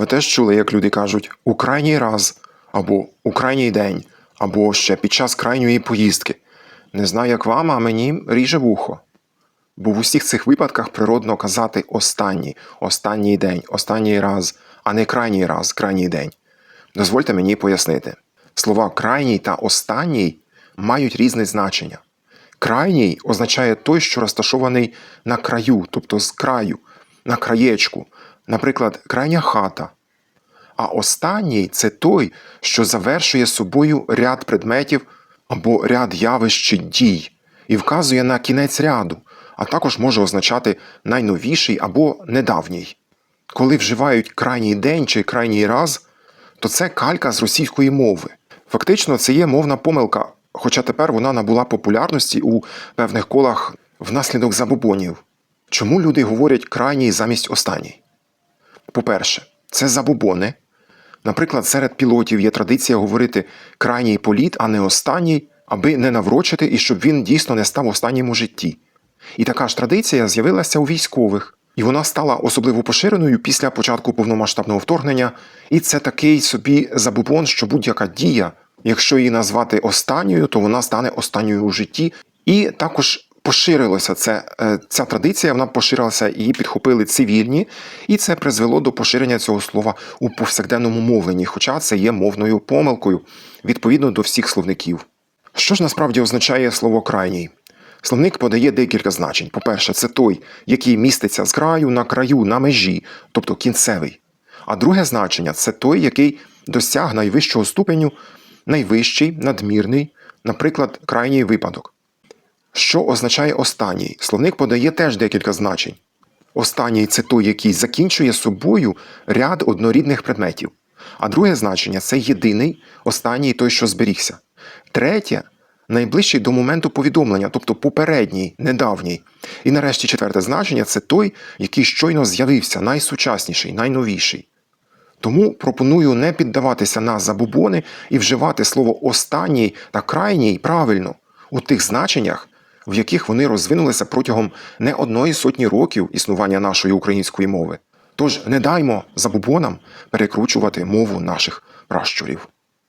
ви теж чули, як люди кажуть у крайній раз, або у крайній день, або ще під час крайньої поїздки. Не знаю, як вам, а мені ріже вухо. Бо в усіх цих випадках природно казати останній, останній день, останній раз, а не крайній раз, крайній день. Дозвольте мені пояснити. Слова крайній та останній мають різне значення. Крайній означає той, що розташований на краю, тобто з краю, на краєчку, наприклад, крайня хата. А останній це той, що завершує собою ряд предметів або ряд явищ чи дій і вказує на кінець ряду, а також може означати найновіший або недавній. Коли вживають крайній день чи крайній раз, то це калька з російської мови. Фактично, це є мовна помилка, хоча тепер вона набула популярності у певних колах внаслідок забобонів. Чому люди говорять крайній замість останній? По-перше, це забобони. Наприклад, серед пілотів є традиція говорити крайній політ, а не останній, аби не наврочити і щоб він дійсно не став останнім у житті. І така ж традиція з'явилася у військових, і вона стала особливо поширеною після початку повномасштабного вторгнення. І це такий собі забубон, що будь-яка дія, якщо її назвати останньою, то вона стане останньою у житті. І також поширилося це, е, ця традиція, вона поширилася, її підхопили цивільні, і це призвело до поширення цього слова у повсякденному мовленні, хоча це є мовною помилкою відповідно до всіх словників. Що ж насправді означає слово крайній? Словник подає декілька значень. По-перше, це той, який міститься з краю на краю, на межі, тобто кінцевий. А друге значення це той, який досяг найвищого ступеню, найвищий, надмірний, наприклад, крайній випадок. Що означає останній? Словник подає теж декілька значень. Останній це той, який закінчує собою ряд однорідних предметів. А друге значення це єдиний, останній той, що зберігся. Третє найближчий до моменту повідомлення, тобто попередній, недавній. І нарешті четверте значення це той, який щойно з'явився, найсучасніший, найновіший. Тому пропоную не піддаватися на забубони і вживати слово останній та крайній правильно у тих значеннях, в яких вони розвинулися протягом не одної сотні років існування нашої української мови. Тож не даймо забубонам перекручувати мову наших пращурів.